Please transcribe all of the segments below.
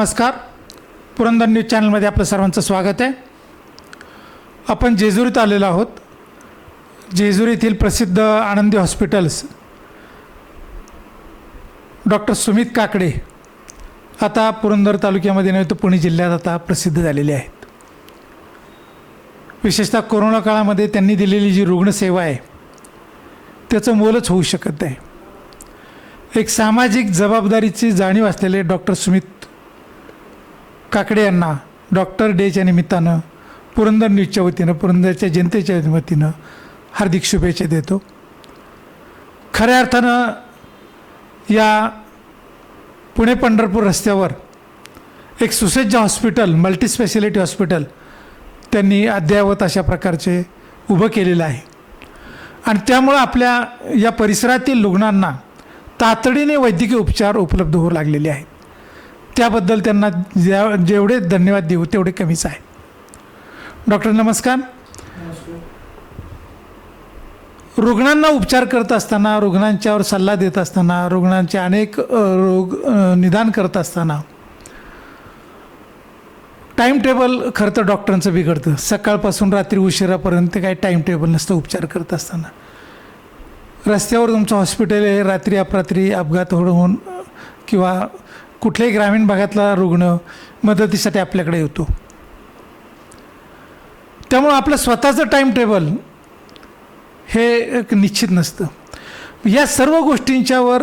नमस्कार. पुरंदर न्यूज चॅनलमध्ये आपलं सर्वांचं स्वागत आहे. आपण जेजुरीत आलेलो आहोत. जेजुरीतील येथील प्रसिद्ध आनंदी हॉस्पिटल्स. डॉक्टर सुमित काकडे आता पुरंदर तालुक्यामध्ये नव्हे तर पुणे जिल्ह्यात आता प्रसिद्ध झालेले आहेत. विशेषतः कोरोना काळामध्ये त्यांनी दिलेली जी रुग्णसेवा आहे त्याचं मोलच होऊ शकत नाही. एक सामाजिक जबाबदारीची जाणीव असलेले डॉक्टर सुमित काकडे यांना डॉक्टर डेच्या निमित्तानं पुरंदर न्यूजच्या वतीनं पुरंदरच्या जनतेच्या वतीनं हार्दिक शुभेच्छा देतो. खऱ्या अर्थानं या पुणे पंढरपूर रस्त्यावर एक सुसज्ज हॉस्पिटल मल्टीस्पेशालिटी हॉस्पिटल त्यांनी अद्ययावत अशा प्रकारचे उभं केलेलं आहे. आणि त्यामुळं आपल्या या परिसरातील रुग्णांना तातडीने वैद्यकीय उपचार उपलब्ध होऊ लागलेले आहेत. त्याबद्दल त्यांना ज्या जेवढे धन्यवाद देऊ तेवढे कमीच आहे. डॉक्टर नमस्कार. रुग्णांना उपचार करत असताना रुग्णांच्यावर सल्ला देत असताना रुग्णांचे अनेक रोग निदान करत असताना टाईम टेबल खरं तर डॉक्टरांचं बिघडतं. सकाळपासून रात्री उशिरापर्यंत काही टाईम टेबल नसतं उपचार करत असताना. रस्त्यावर तुमचं हॉस्पिटल आहे रात्री अपरात्री अपघात होऊन किंवा कुठल्याही ग्रामीण भागातला रुग्ण मदतीसाठी आपल्याकडे येतो. त्यामुळं आपलं स्वतःचं टाईम टेबल हे एक निश्चित नसतं. या सर्व गोष्टींच्यावर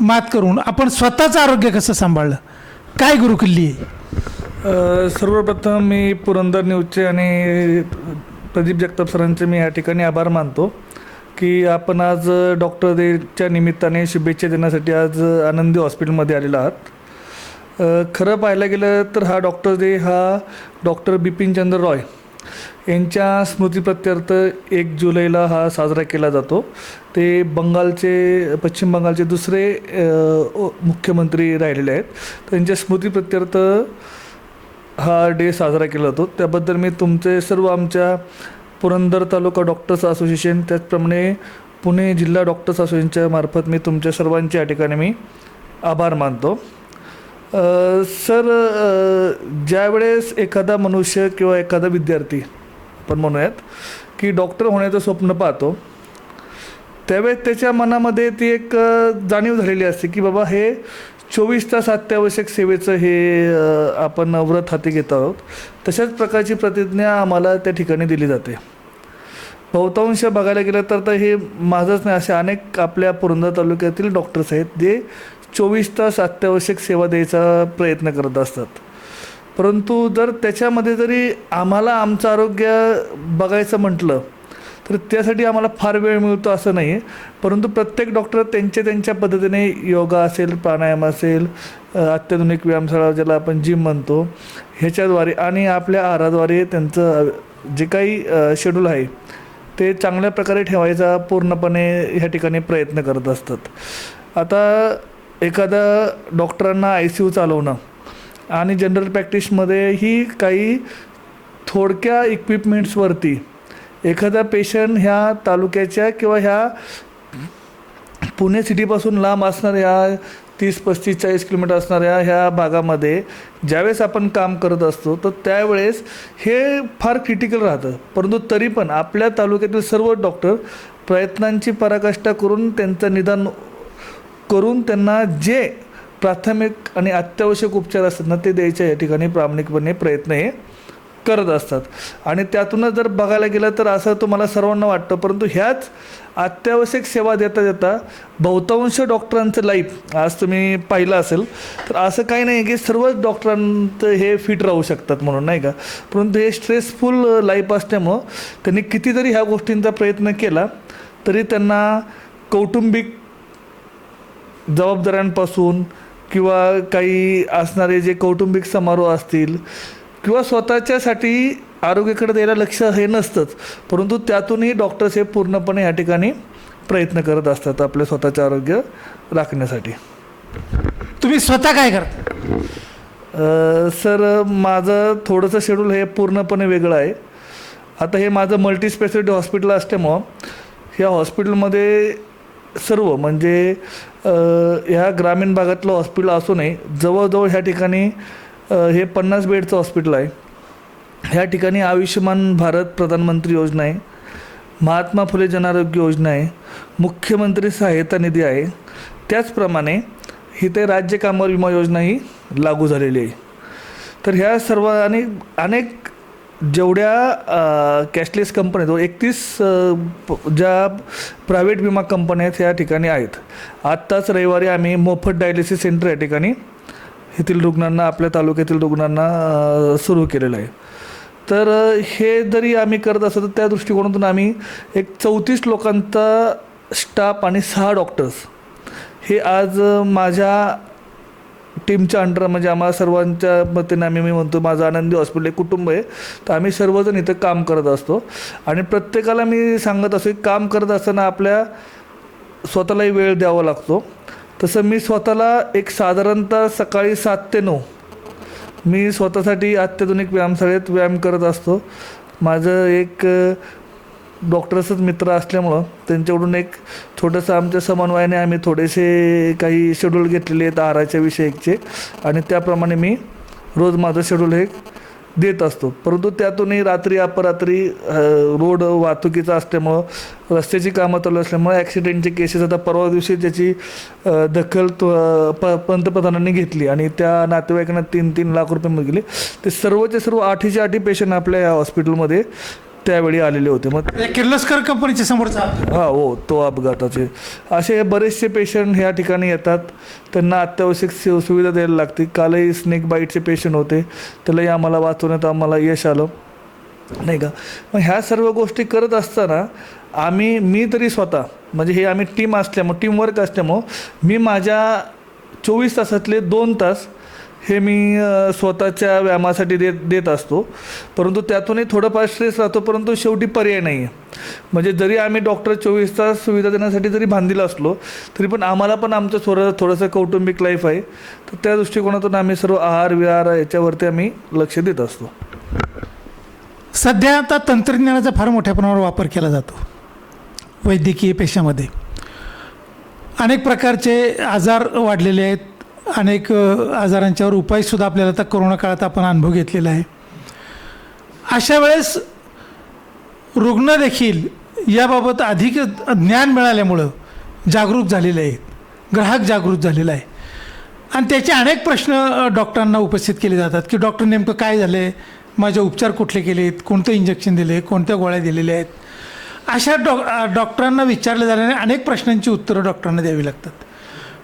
मात करून आपण स्वतःचं आरोग्य कसं सांभाळलं? काय गुरुकिल्ली आहे? सर्वप्रथम मी पुरंदर न्यूजचे आणि प्रदीप जगताप सरांचे मी या ठिकाणी आभार मानतो. की आपण आज डॉक्टर डेच्या निमित्ताने शुभेच्छा देण्यासाठी आज आनंदी हॉस्पिटलमध्ये आलेलो आहात. खरं पाहायला गेलं तर हा डॉक्टर डे हा डॉक्टर बिपिनचंद्र रॉय यांच्या स्मृतीप्रत्यर्थ एक जुलैला हा साजरा केला जातो. ते बंगालचे पश्चिम बंगालचे दुसरे मुख्यमंत्री राहिलेले आहेत. त्यांच्या स्मृतीप्रत्यर्थ हा डे साजरा केला जातो. त्याबद्दल मी तुमचे सर्व आमच्या पुरंदर तालुका डॉक्टर्स असोसिएशन त्याचप्रमाणे पुणे जिल्हा डॉक्टर्स असोसिएशनच्या मार्फत मी तुमच्या सर्वांच्या या ठिकाणी मी आभार मानतो. सर ज्यावेळेस एखादा मनुष्य किंवा एखादा विद्यार्थी आपण म्हणूयात की डॉक्टर होण्याचं स्वप्न पाहतो त्यावेळेस त्याच्या मनामध्ये ती एक जाणीव झालेली असते की बाबा हे चोवीस तास अत्यावश्यक सेवेचं हे आपण व्रत हाती घेत आहोत. तशाच प्रकारची प्रतिज्ञा आम्हाला त्या ठिकाणी दिली जाते. बहुतांश बघायला गेलं तर तर हे माझंच नाही असे अनेक आपल्या पुरंदर तालुक्यातील डॉक्टर्स आहेत जे चोवीस तास अत्यावश्यक सेवा द्यायचा प्रयत्न करत असतात. परंतु जर त्याच्यामध्ये जरी आम्हाला आमचं आरोग्य बघायचं म्हटलं तर त्यासाठी आम्हाला फार वेळ मिळतो असं नाही आहे परंतु प्रत्येक डॉक्टर त्यांच्या त्यांच्या पद्धतीने योगा असेल प्राणायाम असेल अत्याधुनिक व्यायामशाळा ज्याला आपण जिम म्हणतो ह्याच्याद्वारे आणि आपल्या आहाराद्वारे त्यांचं जे काही शेड्यूल आहे ते चांगल्या प्रकारे ठेवायचा पूर्णपणे ह्या ठिकाणी प्रयत्न करत असतात. आता एखादा डॉक्टरांना आय सी यू चालवणं आणि जनरल प्रॅक्टिसमध्येही काही थोडक्या इक्विपमेंट्सवरती एखादा पेशंट ह्या तालुक्याच्या किंवा ह्या पुणे सिटीपासून लांब असणाऱ्या तीस पस्तीस चाळीस किलोमीटर असणाऱ्या ह्या भागामध्ये ज्यावेळेस आपण काम करत असतो तर त्यावेळेस हे फार क्रिटिकल राहतं. परंतु तरी पण आपल्या तालुक्यातील सर्व डॉक्टर प्रयत्नांची पराकाष्ठा करून त्यांचं निदान करून त्यांना जे प्राथमिक आणि अत्यावश्यक उपचार असतात ना ते द्यायच्या या ठिकाणी प्रामाणिकपणे प्रयत्न हे करत असतात. आणि त्यातूनच जर बघायला गेलं तर असं तुम्हाला सर्वांना वाटतं. परंतु ह्याच अत्यावश्यक सेवा देता देता बहुतांश डॉक्टरांचं लाईफ आज तुम्ही पाहिलं असेल तर असं काही नाही की सर्वच डॉक्टरांचं हे फिट राहू शकतात म्हणून नाही का? परंतु हे स्ट्रेसफुल लाईफ असल्यामुळं त्यांनी कितीतरी ह्या गोष्टींचा प्रयत्न केला तरी त्यांना कौटुंबिक जबाबदाऱ्यांपासून किंवा काही असणारे जे कौटुंबिक समारोह असतील किंवा स्वतःच्यासाठी आरोग्याकडे द्यायला लक्ष हे नसतंच. परंतु त्यातूनही डॉक्टर्स हे पूर्णपणे या ठिकाणी प्रयत्न करत असतात आपले स्वतःचे आरोग्य राखण्यासाठी. तुम्ही स्वतः काय करता? अ, सर माझं थोडंसं शेड्यूल हे पूर्णपणे वेगळं आहे. आता हे माझं मल्टी स्पेशालिटी हॉस्पिटल असल्यामुळं ह्या हॉस्पिटलमध्ये सर्व म्हणजे अ, ह्या ग्रामीण भागातलं हॉस्पिटल असूनही जवळजवळ ह्या ठिकाणी हे पन्नास बेडचं हॉस्पिटल आहे. ह्या ठिकाणी आयुष्यमान भारत प्रधानमंत्री योजना आहे. महात्मा फुले जनारोग्य योजना आहे. मुख्यमंत्री सहायता निधी आहे. त्याचप्रमाणे इथे राज्य कामावर विमा योजना ही लागू झालेली आहे. तर ह्या सर्व आणि अनेक जेवढ्या कॅशलेस कंपन्या आहेत एकतीस ज्या प्रायव्हेट विमा कंपन्या आहेत ह्या ठिकाणी आहेत. आत्ताच रविवारी आम्ही मोफत डायलिसिस सेंटर या ठिकाणी येथील रुग्णांना आपल्या तालुक्यातील रुग्णांना सुरू केलेलं आहे. तर हे जरी आम्ही करत असतो तर त्या दृष्टिकोनातून आम्ही एक चौतीस लोकांचा स्टाफ आणि सहा डॉक्टर्स. हे आज माझ्या टीमच्या अंडर म्हणजे आम्हाला सर्वांच्या मतीने आम्ही मी म्हणतो माझं आनंदी हॉस्पिटल एक कुटुंब आहे. तर आम्ही सर्वजण इथं काम करत असतो. आणि प्रत्येकाला मी सांगत असतो की काम करत असताना आपल्या स्वतःलाही वेळ द्यावा लागतो. तसं मी स्वतःला एक साधारणतः सकाळी सात ते नऊ मी स्वतःसाठी अत्याधुनिक व्यायामशाळेत व्यायाम करत असतो. माझं एक अ, डॉक्टर्सच मित्र असल्यामुळं त्यांच्याकडून एक छोटंसं आमच्या समन्वयाने आम्ही थोडेसे काही शेड्यूल घेतलेले आहेत आहाराच्या विषयीचे आणि त्याप्रमाणे मी रोज माझं शेड्यूल हे देत असतो. परंतु त्यातूनही रात्री अपरात्री रोड वाहतुकीचा असल्यामुळं रस्त्याची कामं चालू असल्यामुळे ॲक्सिडेंटचे केसेस आता परवा दिवशी त्याची दखल तो प पंतप्रधानांनी घेतली आणि त्या नातेवाईकांना तीन तीन लाख रुपये मिळाले ते सर्वचे सर्व आठीच्या आठी पेशंट आपल्या या हॉस्पिटलमध्ये त्यावेळी आलेले होते. मग किर्लोस्कर कंपनीच्या समोरचा हा हो तो अपघाताचे. असे बरेचसे पेशंट ह्या ठिकाणी येतात. त्यांना अत्यावश्यक सुविधा द्यायला लागते. कालही स्नेक बाईटचे पेशंट होते. त्यालाही आम्हाला वाचवण्यात आम्हाला यश आलं. नाही का? मग ह्या सर्व गोष्टी करत असताना आम्ही मी तरी स्वतः म्हणजे हे आम्ही टीम असल्यामुळं टीमवर्क असल्यामुळं मी माझ्या चोवीस तासातले दोन तास हे मी स्वतःच्या व्यायामासाठी देत देत असतो. परंतु त्यातूनही थोडंफार स्ट्रेस राहतो परंतु शेवटी पर्याय नाही आहे म्हणजे जरी आम्ही डॉक्टर चोवीस तास सुविधा देण्यासाठी जरी बांधील असलो तरी पण आम्हाला पण आमचं थोडं थोडंसं कौटुंबिक लाईफ आहे. तर त्या दृष्टिकोनातून आम्ही सर्व आहार विहार याच्यावरती आम्ही लक्ष देत असतो. सध्या आता तंत्रज्ञानाचा फार मोठ्या प्रमाणावर वापर केला जातो. वैद्यकीय पेशामध्ये अनेक प्रकारचे आजार वाढलेले आहेत. अनेक आजारांच्यावर उपायसुद्धा आपल्याला आता कोरोना काळात आपण अनुभव घेतलेला आहे. अशा वेळेस रुग्ण देखील याबाबत अधिक ज्ञान मिळाल्यामुळं जागरूक झालेले आहेत. ग्राहक जागृत झालेला आहे. आणि त्याचे अनेक प्रश्न डॉक्टरांना उपस्थित केले जातात की डॉक्टर नेमकं काय झालं? आहे माझे उपचार कुठले केलेत? कोणतं इंजेक्शन दिले? कोणत्या गोळ्या दिलेल्या आहेत? अशा डॉ डॉक्टरांना विचारले झाल्याने अनेक प्रश्नांची उत्तरं डॉक्टरांना द्यावी लागतात.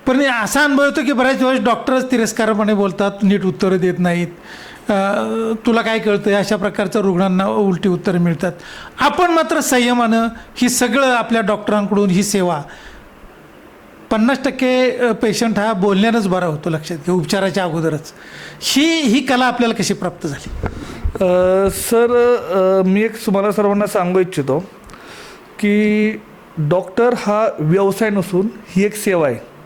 पण असा अनुभव येतो की बऱ्याच वेळेस डॉक्टरच तिरस्कारपणे बोलतात नीट उत्तरं देत नाहीत. तुला काय कळतं अशा प्रकारचं रुग्णांना उलटी उत्तरं मिळतात. आपण मात्र संयमानं ही सगळं आपल्या डॉक्टरांकडून ही सेवा. पन्नास टक्के पेशंट हा बोलण्यानंच बरा होतो लक्षात घ्या उपचाराच्या अगोदरच. ही ही कला आपल्याला कशी प्राप्त झाली? सर मी एक तुम्हाला सर्वांना सांगू इच्छितो की डॉक्टर हा व्यवसाय नसून ही एक सेवा आहे.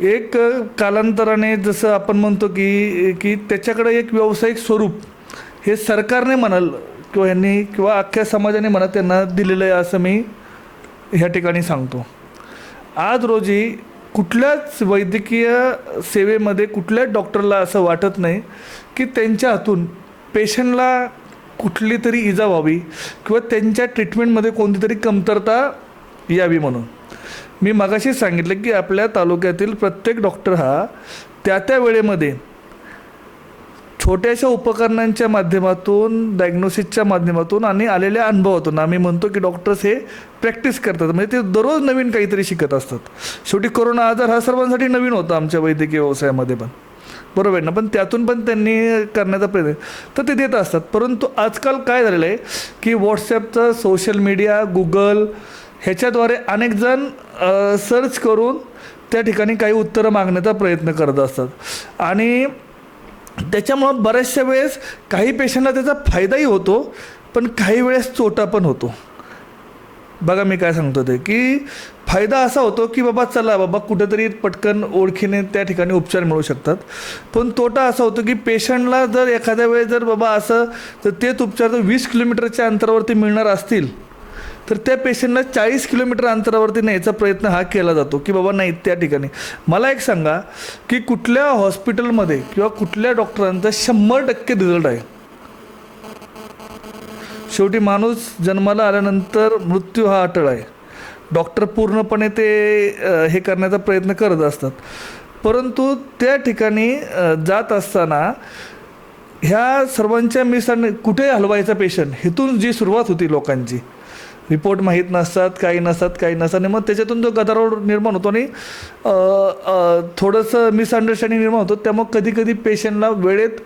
एक कालांतराने जसं आपण म्हणतो की की त्याच्याकडे एक व्यावसायिक स्वरूप हे सरकारने म्हणाल किंवा यांनी किंवा अख्ख्या समाजाने म्हणा त्यांना दिलेलं आहे असं मी ह्या ठिकाणी सांगतो. आज रोजी कुठल्याच वैद्यकीय सेवेमध्ये कुठल्याच डॉक्टरला असं वाटत नाही की त्यांच्या हातून पेशंटला कुठली तरी इजा व्हावी किंवा त्यांच्या ट्रीटमेंटमध्ये कोणती तरी कमतरता यावी म्हणून. मी मगाशीच सांगितलं की आपल्या तालुक्यातील प्रत्येक डॉक्टर हा त्या त्या वेळेमध्ये छोट्याशा उपकरणांच्या माध्यमातून डायग्नोसिसच्या माध्यमातून आणि आलेल्या अनुभवातून आम्ही म्हणतो की डॉक्टर्स हे प्रॅक्टिस करतात. म्हणजे ते दररोज नवीन काहीतरी शिकत असतात. शेवटी कोरोना आजार हा सर्वांसाठी नवीन होता आमच्या वैद्यकीय व्यवसायामध्ये पण. बरोबर आहे ना? पण त्यातून पण त्यांनी करण्याचा प्रयत्न तर ते देत असतात. परंतु आजकाल काय झालेलं आहे की व्हॉट्सॲपचं सोशल मीडिया गुगल ह्याच्याद्वारे अनेक जण सर्च करून त्या ठिकाणी काही उत्तरं मागण्याचा प्रयत्न करत असतात. आणि त्याच्यामुळं बऱ्याचशा वेळेस काही पेशंटला त्याचा फायदाही होतो पण काही वेळेस तोटा पण होतो. बघा मी काय सांगतो ते की फायदा असा होतो की बाबा चला बाबा कुठेतरी पटकन ओळखीने त्या ठिकाणी उपचार मिळू शकतात. पण तोटा असा होतो की पेशंटला जर एखाद्या वेळेस जर बाबा असं तर तेच उपचार जर वीस किलोमीटरच्या अंतरावरती मिळणार असतील तर त्या पेशंटला चाळीस किलोमीटर अंतरावरती न्यायचा प्रयत्न हा केला जातो की बाबा नाही त्या ठिकाणी. मला एक सांगा की कुठल्या हॉस्पिटलमध्ये किंवा कुठल्या डॉक्टरांचा शंभर टक्के रिझल्ट आहे? शेवटी माणूस जन्माला आल्यानंतर मृत्यू हा अटळ आहे. डॉक्टर पूर्णपणे ते हे करण्याचा प्रयत्न करत असतात. परंतु त्या ठिकाणी जात असताना ह्या सर्वांच्या मिसाने कुठे हलवायचा पेशंट हेतून जी सुरुवात होती लोकांची. रिपोर्ट माहीत नसतात काही नसतात काही नसतात. आणि मग त्याच्यातून जो गदारोळ निर्माण होतो. आणि थोडंसं मिसअंडरस्टँडिंग निर्माण होतो. त्यामुळे कधी कधी पेशंटला वेळेत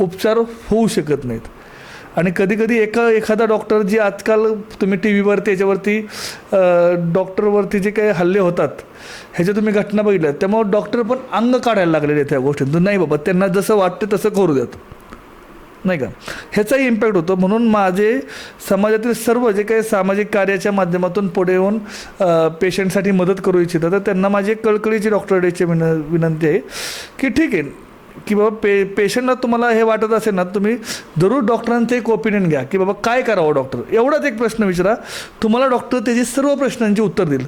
उपचार होऊ शकत नाहीत. आणि कधीकधी एका एखादा डॉक्टर जी आजकाल तुम्ही टी व्हीवरती याच्यावरती डॉक्टरवरती जे काही हल्ले होतात ह्याच्या तुम्ही घटना बघितल्या. त्यामुळे डॉक्टर पण अंग काढायला लागलेले आहेत त्या गोष्टींतून. नाही बाबा त्यांना जसं वाटते तसं करू द्यात. नाही का? ह्याचाही इम्पॅक्ट होतो. म्हणून माझे समाजातील सर्व जे काही सामाजिक कार्याच्या माध्यमातून पुढे येऊन पेशंटसाठी मदत करू इच्छितात. तर त्यांना माझी कळकळीची डॉक्टर डेची विन विनंती आहे की ठीक आहे. की बाबा पे पेशंटला तुम्हाला हे वाटत असेल ना तुम्ही जरूर डॉक्टरांचं एक ओपिनियन घ्या की बाबा काय करावं डॉक्टर? एवढाच एक प्रश्न विचारा. तुम्हाला डॉक्टर त्याची सर्व प्रश्नांची उत्तर देईल.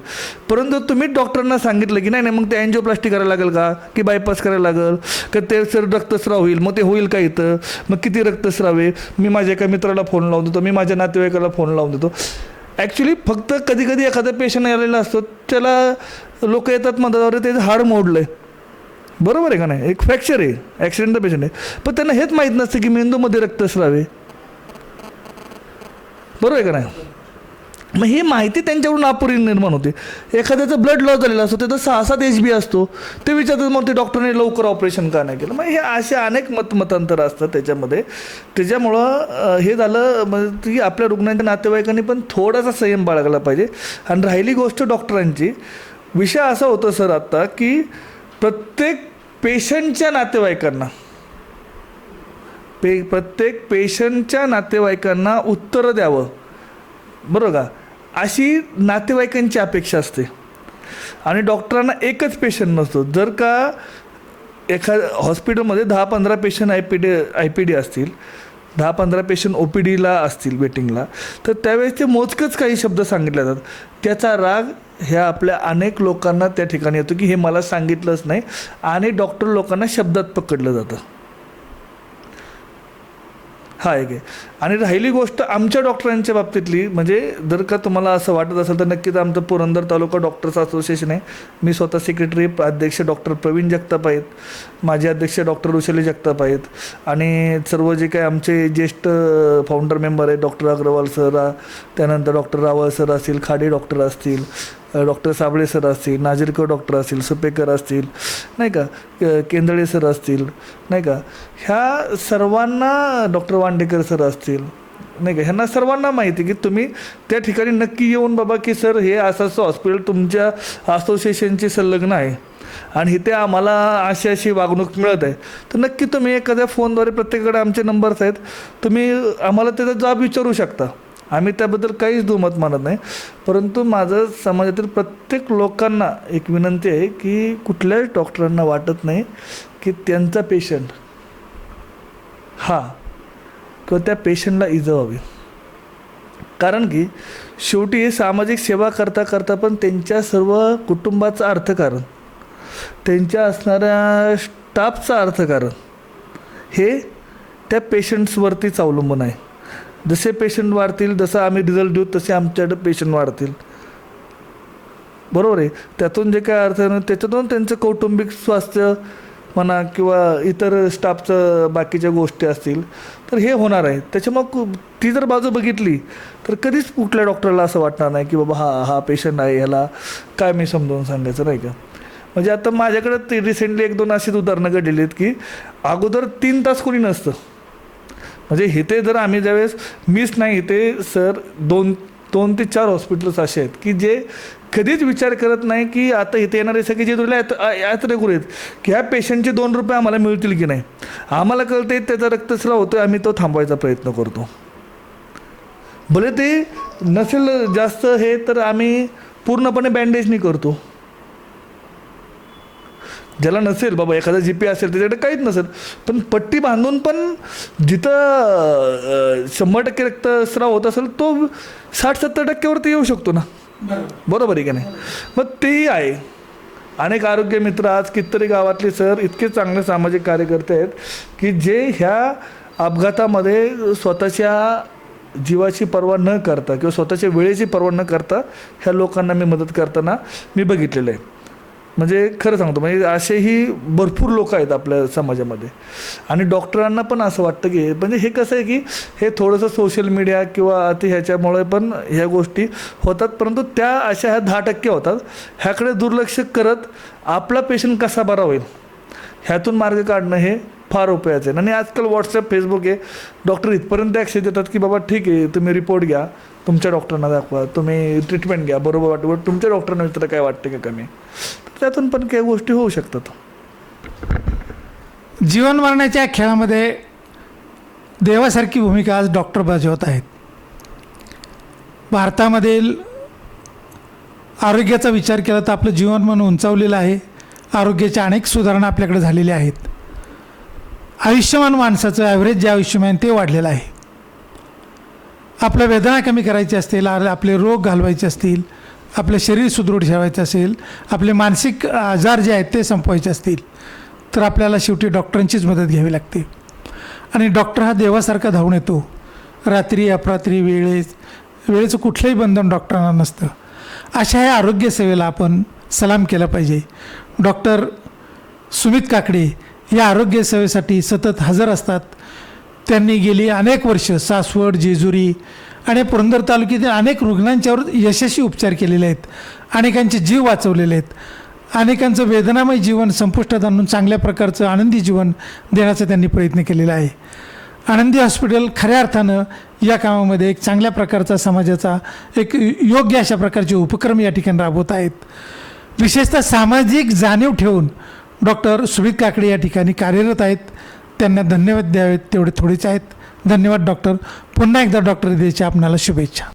परंतु तुम्ही डॉक्टरांना सांगितलं की नाही नाही मग ते अँजिओप्लास्टी करायला लागेल का? की बायपास करायला लागेल? का ते सर रक्तस्राव होईल? मग ते होईल का इथं? मग किती रक्तस्राव आहे? मी माझ्या एका मित्राला फोन लावून देतो मी माझ्या नातेवाईकाला फोन लावून देतो. ॲक्च्युली फक्त कधी कधी एखादा पेशंट आलेला असतो त्याला लोक येतात मधावर त्याचं हाड मोडलं आहे बरोबर आहे का नाही? एक फ्रॅक्चर आहे. ॲक्सिडेंटचा पेशंट आहे. पण त्यांना हेच माहीत नसतं की मेंदूमध्ये रक्तस्राव आहे बरोबर आहे का नाही? मग ही माहिती त्यांच्याकडून अपुरी निर्माण होते. एखाद्याचं ब्लड लॉस झालेलं असतो त्याचा सहा सात एच बी असतो. ते विचारतात मग ते डॉक्टरने लवकर ऑपरेशन का नाही केलं? मग हे असे अनेक मत मतांतर असतात त्याच्यामध्ये. त्याच्यामुळं हे झालं म्हणजे की आपल्या रुग्णांच्या नातेवाईकांनी पण थोडासा संयम बाळगला पाहिजे. आणि राहिली गोष्ट डॉक्टरांची. विषय असा होता सर आत्ता की प्रत्येक पेशंटच्या नातेवाईकांना पे प्रत्येक पेशंटच्या नातेवाईकांना उत्तरं द्यावं. बरोबर का? अशी नातेवाईकांची अपेक्षा असते. आणि डॉक्टरांना एकच पेशंट नसतो. जर का एखाद हॉस्पिटलमध्ये दहा पंधरा patient I P D I P D असतील दहा पंधरा पेशंट ओ पी डीला असतील वेटिंगला तर त्यावेळेस ते मोजकंच काही शब्द सांगितले जातात. त्याचा राग ह्या आपल्या अनेक लोकांना त्या ठिकाणी येतो की हे मला सांगितलंच नाही आणि डॉक्टर लोकांना शब्दात पकडलं जातं. हा एक आहे. आणि राहिली गोष्ट आमच्या डॉक्टरांच्या बाबतीतली म्हणजे जर का तुम्हाला असं वाटत असेल तर नक्कीच आमचं पुरंदर तालुका डॉक्टर्स असोसिएशन आहे. मी स्वतः सेक्रेटरी अध्यक्ष डॉक्टर प्रवीण जगताप आहेत. माझे अध्यक्ष डॉक्टर ऋषाली जगताप आहेत. आणि सर्व जे काही आमचे ज्येष्ठ फाउंडर मेंबर आहेत डॉक्टर अग्रवाल सर त्यानंतर डॉक्टर रावळ सर असतील खाडे डॉक्टर असतील डॉक्टर साबळे सर असतील नाजिरकर डॉक्टर असतील सुपेकर असतील नाही का? केंदळे सर असतील नाही का? ह्या सर्वांना डॉक्टर वांडेकर सर असतील नाही का? ह्यांना सर्वांना माहिती की तुम्ही त्या ठिकाणी नक्की येऊन बाबा की सर हे असं असं हॉस्पिटल तुमच्या असोसिएशनची संलग्न आहे. आणि इथे आम्हाला अशी अशी वागणूक मिळत आहे. तर नक्की तुम्ही एखाद्या फोनद्वारे प्रत्येकाकडे आमचे नंबर्स आहेत. तुम्ही आम्हाला त्याचा जॉब विचारू शकता. आम्ही त्याबद्दल काहीच दुमत मानत नाही. परंतु माझं समाजातील प्रत्येक लोकांना एक विनंती आहे की कुठल्याच डॉक्टरांना वाटत नाही की त्यांचा पेशंट हा किंवा त्या पेशंटला इजा व्हावी. कारण की शेवटी सामाजिक सेवा करता करता पण त्यांच्या सर्व कुटुंबाचं अर्थकारण त्यांच्या असणाऱ्या स्टाफचं अर्थकारण हे त्या पेशंट्सवरतीच अवलंबून आहे. जसे पेशंट वाढतील जसं आम्ही रिझल्ट देऊ तसे आमच्याकडे पेशंट वाढतील. बरोबर आहे? त्यातून जे काय अर्थ आहे त्याच्यातून त्यांचं कौटुंबिक स्वास्थ्य म्हणा किंवा इतर स्टाफचं बाकीच्या गोष्टी असतील तर हे होणार आहे. त्याच्यामुळं कु- ती जर बाजू बघितली तर कधीच कुठल्या डॉक्टरला असं वाटणार नाही की बाबा हा हा पेशंट आहे ह्याला काय मी समजावून सांगायचं नाही का? म्हणजे आता माझ्याकडे ते रिसेंटली एक दोन अशीच उदाहरणं घडलेली आहेत की अगोदर तीन तास कोणी नसतं. म्हणजे इथे जर आम्ही ज्यावेळेस मिस नाही इथे सर दोन दोन ते चार हॉस्पिटल्स असे आहेत की जे कधीच विचार करत नाही की आता इथे येणारे सगळे जे तुला यात्रेकरू आहेत. की ह्या पेशंटचे दोन रुपये आम्हाला मिळतील की नाही? आम्हाला कळते त्याचा रक्तस्राव होतो आम्ही तो थांबवायचा प्रयत्न करतो. भले ते नसेल जास्त हे तर आम्ही पूर्णपणे बँडेजनी करतो. ज्याला नसेल बाबा एखादा जी पी असेल त्याच्याकडे काहीच नसेल. पण पट्टी बांधून पण जिथं शंभर टक्के रक्तस्राव होत असेल तो साठ सत्तर टक्क्यावरती येऊ शकतो ना. बरोबर आहे का नाही? मग तेही आहे. अनेक आरोग्य मित्र आज कितीतरी गावातले सर इतके चांगले सामाजिक कार्यकर्ते आहेत की जे ह्या अपघातामध्ये स्वतःच्या जीवाची पर्वा न करता किंवा स्वतःच्या वेळेची पर्वा न करता ह्या लोकांना मी मदत करताना मी बघितलेलं आहे. म्हणजे खरं सांगतो म्हणजे असेही भरपूर लोक आहेत आपल्या समाजामध्ये. आणि डॉक्टरांना पण असं वाटतं की म्हणजे हे कसं आहे की हे थोडंसं सोशल मीडिया किंवा अति ह्याच्यामुळे पण ह्या गोष्टी होतात परंतु त्या अशा ह्या दहा टक्के होतात. ह्याकडे दुर्लक्ष करत आपला पेशंट कसा बरा होईल? ह्यातून मार्ग काढणं हे फार उपयोगाचं आहे आणि आजकाल व्हॉट्सअप फेसबुक आहे डॉक्टर इथपर्यंत ॲक्सेस देतात की बाबा ठीक आहे तुम्ही रिपोर्ट घ्या तुमच्या डॉक्टरांना दाखवा तुम्ही ट्रीटमेंट घ्या बरोबर वाटतं. तुमच्या डॉक्टरांना विचारा काय वाटते का कमी? तर त्यातून पण काही गोष्टी होऊ शकतात. जीवन मरणाच्या खेळामध्ये देवासारखी भूमिका आज डॉक्टर बजावत आहेत. भारतामधील आरोग्याचा विचार केला तर आपलं जीवनमान उंचावलेलं आहे. आरोग्याच्या अनेक सुधारणा आपल्याकडे झालेल्या आहेत. आयुष्यमान माणसाचं ॲव्हरेज जे आयुष्यमान ते वाढलेलं आहे. आपल्या वेदना कमी करायची असतील आपले रोग घालवायचे असतील आपलं शरीर सुदृढ ठेवायचं असेल आपले मानसिक आजार जे आहेत ते संपवायचे असतील तर आपल्याला शेवटी डॉक्टरांचीच मदत घ्यावी लागते. आणि डॉक्टर हा देवासारखा धावून येतो. रात्री अपरात्री वेळेस वेळेचं कुठलंही बंधन डॉक्टरांना नसतं. अशा ह्या आरोग्यसेवेला आपण सलाम केला पाहिजे. डॉक्टर सुमित काकडे या आरोग्य सेवेसाठी सतत हजर असतात. त्यांनी गेली अनेक वर्ष सासवड जेजुरी आणि पुरंदर तालुक्यातील अनेक रुग्णांच्यावर यशस्वी उपचार केलेले आहेत अनेकांचे जीव वाचवलेले आहेत. अनेकांचं वेदनामय जीवन संपुष्टात आणून चांगल्या प्रकारचं आनंदी जीवन देण्याचा त्यांनी प्रयत्न केलेला आहे. आनंदी हॉस्पिटल खऱ्या अर्थानं या कामामध्ये एक चांगल्या प्रकारचा समाजाचा एक योग्य अशा प्रकारचे उपक्रम या ठिकाणी राबवत आहेत. विशेषतः सामाजिक जाणीव ठेवून डॉक्टर सुमित काकडे या ठिकाणी कार्यरत आहेत. त्यांना धन्यवाद द्यावेत तेवढे थोडेच आहेत. धन्यवाद डॉक्टर. पुन्हा एकदा डॉक्टर देच्या आपणाला शुभेच्छा.